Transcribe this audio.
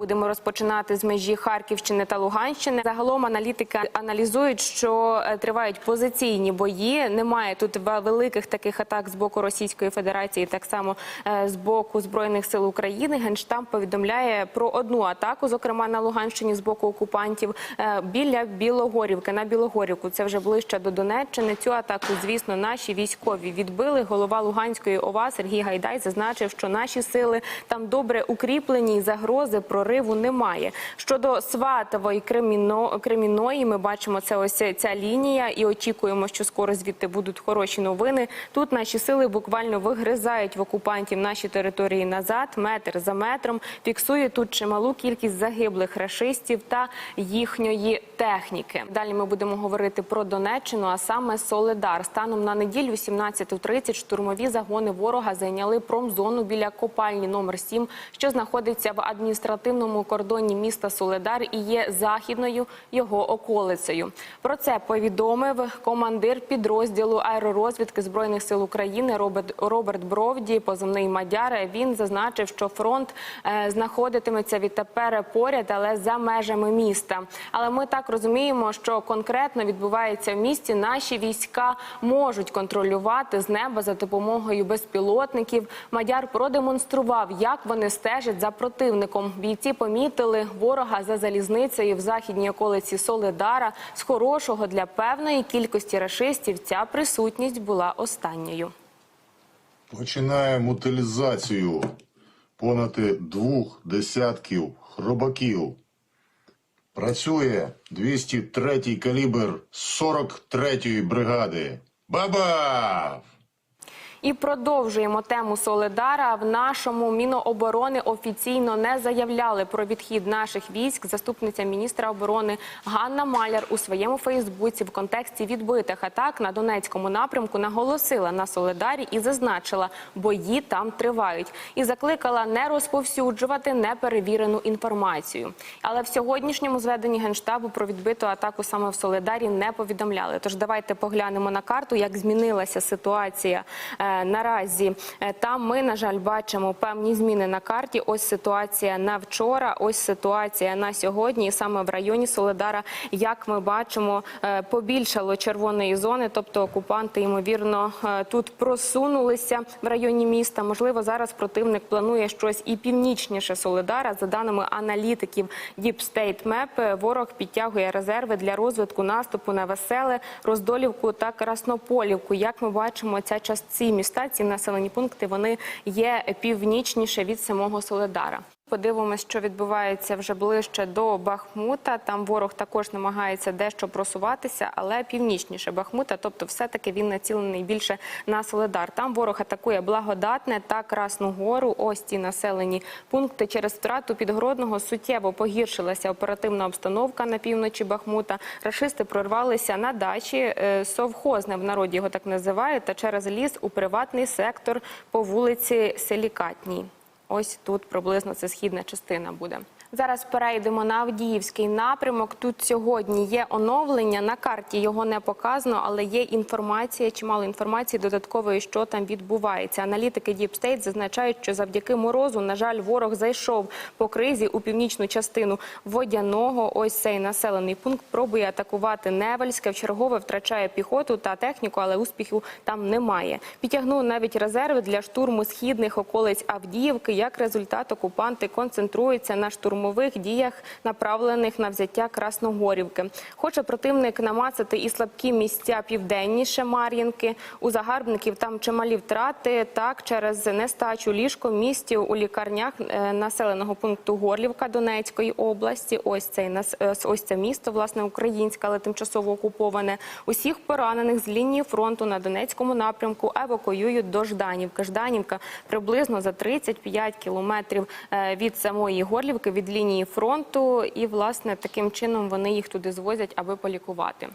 Будемо розпочинати з межі Харківщини та Луганщини. Загалом аналітики аналізують, що е, тривають позиційні бої. Немає тут великих таких атак з боку Російської Федерації, так само е, з боку збройних сил України. Генштаб повідомляє про одну атаку, зокрема на Луганщині з боку окупантів е, біля Білогорівки. На Білогорівку це вже ближче до Донеччини. Цю атаку, звісно, наші військові відбили. Голова Луганської ОВА Сергій Гайдай зазначив, що наші сили там добре укріплені і загрози прориву немає. Щодо Сватової Креміно, Креміної, ми бачимо це ось ця лінія і очікуємо, що скоро звідти будуть хороші новини. Тут наші сили буквально вигризають в окупантів наші території назад, метр за метром. Фіксує тут чималу кількість загиблих рашистів та їхньої техніки. Далі ми будемо говорити про Донеччину, а саме Соледар. Станом на неділю, 17.30, штурмові загони ворога зайняли промзону біля копальні номер 7, що знаходиться в адміністративному кордоні міста Соледар і є західною його околицею. Про це повідомив командир підрозділу аеророзвідки збройних сил України Роберт, Роберт Бровді, позивний Мадяр. Він зазначив, що фронт е, знаходитиметься відтепер поряд, але за межами міста. Але ми так розуміємо, що конкретно відбувається в місті. Наші війська можуть контролювати з неба за допомогою безпілотників. Мадяр продемонстрував, як вони стежать за противником. Бійці помітили ворога за залізницею в західній околиці Соледара. З хорошого для певної кількості рашистів ця присутність була останньою. Починаємо утилізацію понад двох десятків хробаків. Працює 203-й калібр 43-ї бригади. Бабав! І продовжуємо тему Соледара. В нашому міноборони офіційно не заявляли про відхід наших військ. Заступниця міністра оборони Ганна Маляр у своєму Фейсбуці в контексті відбитих атак на Донецькому напрямку наголосила на Соледарі і зазначила, бої там тривають, і закликала не розповсюджувати неперевірену інформацію. Але в сьогоднішньому зведенні генштабу про відбиту атаку саме в Соледарі не повідомляли. Тож давайте поглянемо на карту, як змінилася ситуація. Е, Наразі Е, там ми, на жаль, бачимо певні зміни на карті. Ось ситуація на вчора, ось ситуація на сьогодні. І саме в районі Соледара, як ми бачимо, е, побільшало червоної зони, тобто окупанти, ймовірно, тут просунулися в районі міста. Можливо, зараз противник планує щось і північніше Соледара. За даними аналітиків Deep State Map, ворог підтягує резерви для розвитку наступу на Веселе, Роздолівку та Краснополівку. Як ми бачимо, ця час ці міста, ці населені пункти, вони є північніше від самого Соледара. Подивимось, що відбувається вже ближче до Бахмута. Там ворог також намагається дещо просуватися, але північніше Бахмута, тобто, все-таки він націлений більше на Соледар. Там ворог атакує благодатне та Красну Гору. Ось ці населені пункти. Через втрату підгородного суттєво погіршилася оперативна обстановка на півночі Бахмута. Рашисти прорвалися на дачі е, совхозне в народі його так називають, та через ліс у приватний сектор по вулиці Селікатній. Ось тут приблизно це східна частина буде. Зараз перейдемо на Авдіївський напрямок. Тут сьогодні є оновлення. На карті його не показано, але є інформація, чимало інформації додаткової, що там відбувається. Аналітики Deep State зазначають, що завдяки морозу, на жаль, ворог зайшов по кризі у північну частину водяного. Ось цей населений пункт пробує атакувати Невельське. Вчергове втрачає піхоту та техніку, але успіху там немає. Підтягнув навіть резерви для штурму східних околиць Авдіївки. Як результат, окупанти концентруються на штурмових діях, направлених на взяття Красногорівки. Хоче противник намацати і слабкі місця південніше Мар'їнки. У загарбників там чималі втрати. Так, через нестачу ліжкомістів у лікарнях е, населеного пункту Горлівка Донецької області. Ось цей е, ось це місто, власне, українське, але тимчасово окуповане. Усіх поранених з лінії фронту на Донецькому напрямку евакуюють до Жданівки. Жданівка приблизно за 35 кілометрів е, від самої Горлівки, від лінії фронту. І власне таким чином вони їх туди звозять, аби полікувати.